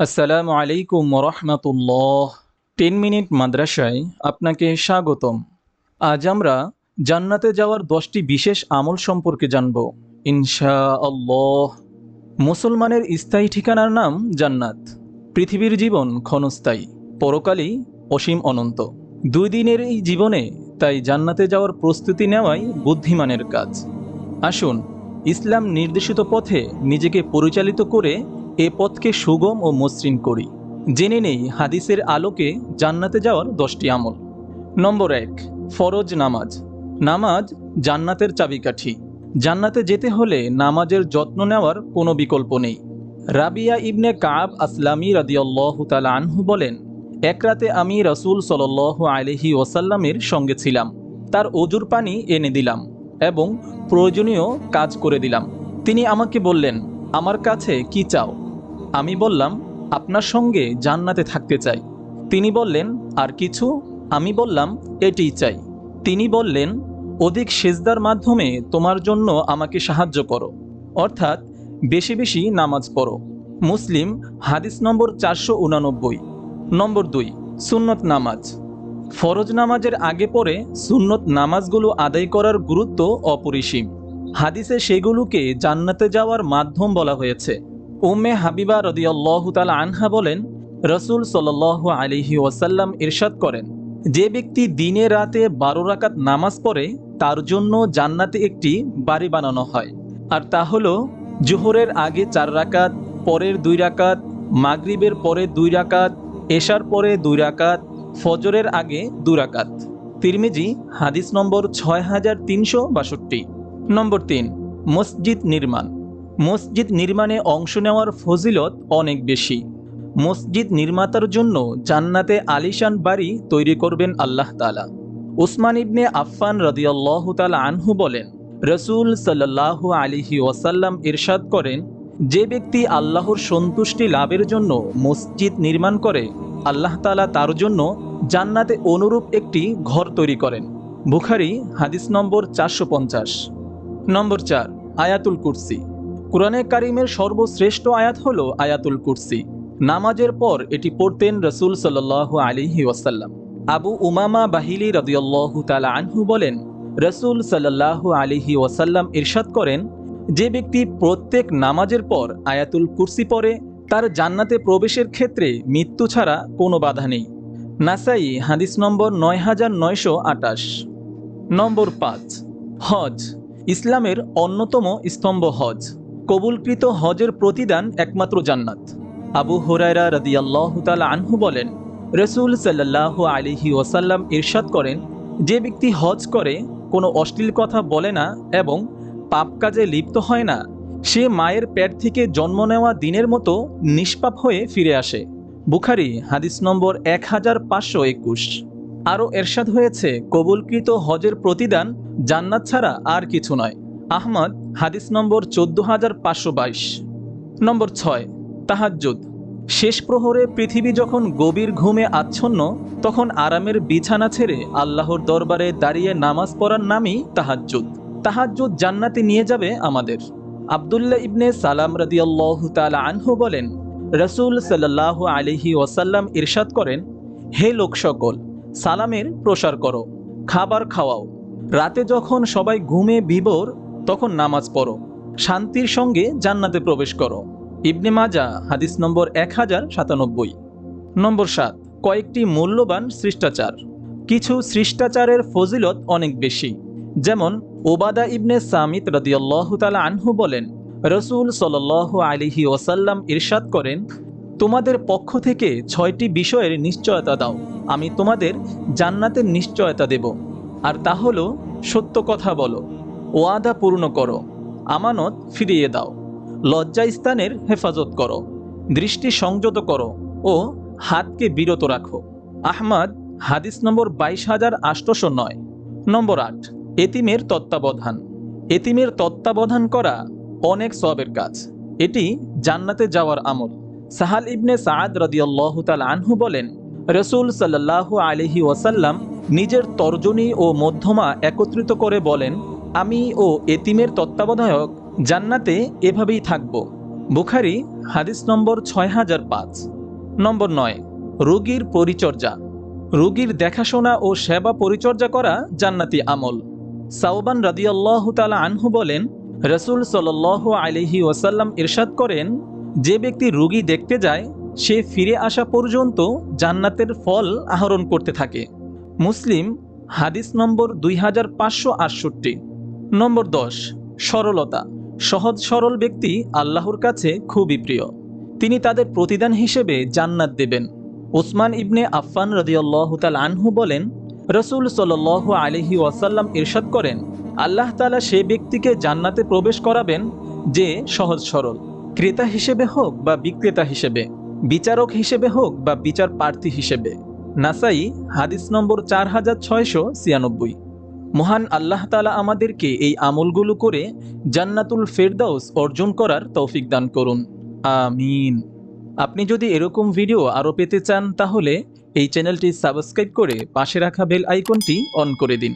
আসসালামু আলাইকুম রহমতুল্লাহ। Ten minute মাদ্রাসায় আপনাকে স্বাগতম। আজ আমরা জান্নাতে যাওয়ার দশটি বিশেষ আমল সম্পর্কে জানব। ইনশা আল্লাহ মুসলমানের স্থায়ী ঠিকানার নাম জান্নাত। পৃথিবীর জীবন ক্ষণস্থায়ী, পরকালই অসীম অনন্ত। দুই দিনের এই জীবনে তাই জান্নাতে যাওয়ার প্রস্তুতি নেওয়াই বুদ্ধিমানের কাজ। আসুন, ইসলাম নির্দেশিত পথে নিজেকে পরিচালিত করে এ পথকে সুগম ও মসৃণ করি। জেনে নেই হাদিসের আলোকে জান্নাতে যাওয়ার দশটি আমল। নম্বর এক, ফরজ নামাজ। নামাজ জান্নাতের চাবিকাঠি। জান্নাতে যেতে হলে নামাজের যত্ন নেওয়ার কোনো বিকল্প নেই। রাবিয়া ইবনে কাব আসলামী রাদিয়াল্লাহ তালা আনহু বলেন, এক রাতে আমি রসুল সাল আলহি ওসাল্লামের সঙ্গে ছিলাম। তার অজুর পানি এনে দিলাম এবং প্রয়োজনীয় কাজ করে দিলাম। তিনি আমাকে বললেন, আমার কাছে কি চাও? আমি বললাম, আপনার সঙ্গে জান্নাতে থাকতে চাই। তিনি বললেন, আর কিছু? আমি বললাম এটিই চাই। তিনি বললেন, অধিক সেজদার মাধ্যমে তোমার জন্য আমাকে সাহায্য করো। অর্থাৎ, বেশি বেশি নামাজ পড়ো। মুসলিম, হাদিস নম্বর চারশো উনানব্বই। নম্বর দুই, সুন্নত নামাজ। ফরজ নামাজের আগে পরে সুন্নত নামাজগুলো আদায় করার গুরুত্ব অপরিসীম। হাদিসে সেগুলোকে জান্নাতে যাওয়ার মাধ্যম বলা হয়েছে। উম্মে হাবিবা রদিয়াল্লাহ তালা আনহা বলেন, রসুল সাল আলিহি ওয়াসাল্লাম ইরশাদ করেন, যে ব্যক্তি দিনে রাতে বারো রাকাত নামাজ পড়ে, তার জন্য জান্নাতে একটি বাড়ি বানানো হয়। আর তা হলো, জোহরের আগে চার রাকাত, পরের দুই রাকাত, মাগরিবের পরে দুই রাকাত, এশার পরে দুই রাকাত, ফজরের আগে দু রাকাত। তিরমিজি, হাদিস নম্বর ছয় হাজার তিনশো বাষট্টি। নম্বর তিন, মসজিদ নির্মাণ। মসজিদ নির্মাণে অংশ নেওয়ার ফজিলত অনেক বেশি। মসজিদ নির্মাতার জন্য জান্নাতে আলিশান বাড়ি তৈরি করবেন আল্লাহ তালা উসমান ইবনে আফফান রদিয়াল্লাহ তালা আনহু বলেন, রসুল সাল্লাহ আলিহি ওয়াসাল্লাম ইরশাদ করেন, যে ব্যক্তি আল্লাহর সন্তুষ্টি লাভের জন্য মসজিদ নির্মাণ করে, আল্লাহ তালা তার জন্য জান্নাতে অনুরূপ একটি ঘর তৈরি করেন। বুখারি, হাদিস নম্বর চারশো পঞ্চাশ। নম্বর চার, আয়াতুল কুরসি। কোরআনে কারিমের সর্বশ্রেষ্ঠ আয়াত হল আয়াতুল কুরসি। নামাজের পর এটি পড়তেন রসুল সাল আলিহি ওয়াসাল্লাম। আবু উমামা বাহিলি রদিয়াল্লাহ তালা আনহু বলেন, রসুল সাল্লাহ আলিহি ওয়াসাল্লাম ইরশাদ করেন, যে ব্যক্তি প্রত্যেক নামাজের পর আয়াতুল কুরসি পড়ে, তার জান্নাতে প্রবেশের ক্ষেত্রে মৃত্যু ছাড়া কোনো বাধা নেই। নাসাই, হাদিস নম্বর নয় হাজার নয়শো আটাশ। নম্বর পাঁচ, হজ। ইসলামের অন্যতম স্তম্ভ হজ। কবুলকৃত হজের প্রতিদান একমাত্র জান্নাত। আবু হুরায়রা রদিয়াল্লাহ তালা আনহু বলেন, রসুল সাল্লাহ আলিহি ওসাল্লাম ইরশাদ করেন, যে ব্যক্তি হজ করে, কোনো অশ্লীল কথা বলে না এবং পাপ কাজে লিপ্ত হয় না, সে মায়ের পেট থেকে জন্ম নেওয়া দিনের মতো নিষ্পাপ হয়ে ফিরে আসে। বুখারি, হাদিস নম্বর এক হাজার পাঁচশো একুশ। আরও এরশাদ হয়েছে, কবুলকৃত হজের প্রতিদান জান্নাত ছাড়া আর কিছু নয়। আহমদ, হাদিস নম্বর চোদ্দ হাজার পাঁচশো বাইশ। নম্বর ছয়, তাহাজ্জুদ। শেষ প্রহরে পৃথিবী যখন গভীর ঘুমে আচ্ছন্ন, তখন আরামের বিছানা ছেড়ে আল্লাহর দরবারে দাঁড়িয়ে নামাজ পড়ার নামই তাহাজ্জুদ। তাহাজ্জুদ জান্নাতে নিয়ে যাবে আমাদের। আবদুল্লাহ ইবনে সালাম রাদিয়াল্লাহ তালা আনহু বলেন, রসুল সাল্লাহ আলিহি ওয়াসাল্লাম ইরশাদ করেন, হে লোক সকল, সালামের প্রসার করো, খাবার খাওয়াও। রাতে যখন সবাই ঘুমে বিবর তখন নামাজ পড়ো। শান্তির সঙ্গে জান্নাতে প্রবেশ করো। ইবনে মাজা, হাদিস নম্বর এক হাজার সাতানব্বই। নম্বর সাত, কয়েকটি মূল্যবান শিষ্টাচার কিছু শিষ্টাচারের ফজিলত অনেক বেশি। যেমন ওবাদা ইবনে সামিত রদিয়াল্লাহ তালা আনহু বলেন, রসুল সাল আলিহি ওসাল্লাম ইরশাদ করেন, তোমাদের পক্ষ থেকে ছয়টি বিষয়ের নিশ্চয়তা দাও, আমি তোমাদের জান্নাতের নিশ্চয়তা দেব। আর তা হলো সত্য কথা বলো। ওয়াদা পূর্ণ করো, আমানত ফিরিয়ে দাও লজ্জাস্থানের হেফাজত করো, দৃষ্টি সংযত করো ও হাতকে বিরত রাখো। আহমদ, হাদিস নম্বর বাইশ হাজার আটশোশো নয়, নম্বর আট, এতিমের তত্ত্বাবধান। এতিমের তত্ত্বাবধান করা অনেক সবের কাজ। এটি জান্নাতে যাওয়ার আমল। সাহাল ইবনে সাদ রদিয়াল্লাহ তাল আনহু বলেন, রসুল সাল্লাহ আলিহি ওয়াসাল্লাম নিজের তর্জনী ও মধ্যমা একত্রিত করে বলেন আমি ও এতিমের তত্ত্বাবধায়ক জান্নাতে এভাবেই থাকব। বুখারি, হাদিস নম্বর ছয় হাজার পাঁচ। নম্বর নয়, রোগীর পরিচর্যা। রোগীর দেখাশোনা ও সেবা পরিচর্যা করা জান্নাতি আমল। সাউবান রাদিয়াল্লাহ তালা আনহু বলেন, রসুল সাল আলিহি ওয়াসাল্লাম ইরশাদ করেন, যে ব্যক্তি রোগী দেখতে যায়, সে ফিরে আসা পর্যন্ত জান্নাতের ফল আহরণ করতে থাকে। মুসলিম, হাদিস নম্বর দুই হাজার পাঁচশো আটষট্টি। নম্বর দশ, সরলতা। সহজ সরল ব্যক্তি আল্লাহর কাছে খুবই প্রিয়। তিনি তাদের প্রতিদান হিসেবে জান্নাত দেবেন। ওসমান ইবনে আফফান রদিয়াল্লাহ তাল আনহু বলেন, রসুল সাল আলিহি ওয়াসাল্লাম ইরশাদ করেন, আল্লাহ তালা সে ব্যক্তিকে জান্নাতে প্রবেশ করাবেন যে সহজ সরল। ক্রেতা হিসেবে হোক বা বিক্রেতা হিসেবে, বিচারক হিসেবে হোক বা বিচার প্রার্থী হিসেবে। নাসাই, হাদিস নম্বর চার হাজার ছয়শো ছিয়ানব্বই। মহান আল্লাহ তালা আমাদেরকে এই আমলগুলো করে জান্নাতুল ফেরদাউস অর্জন করার তৌফিক দান করুন। আমিন। আপনি যদি এরকম ভিডিও আরও পেতে চান, তাহলে এই চ্যানেলটি সাবস্ক্রাইব করে পাশে রাখা বেল আইকনটি অন করে দিন।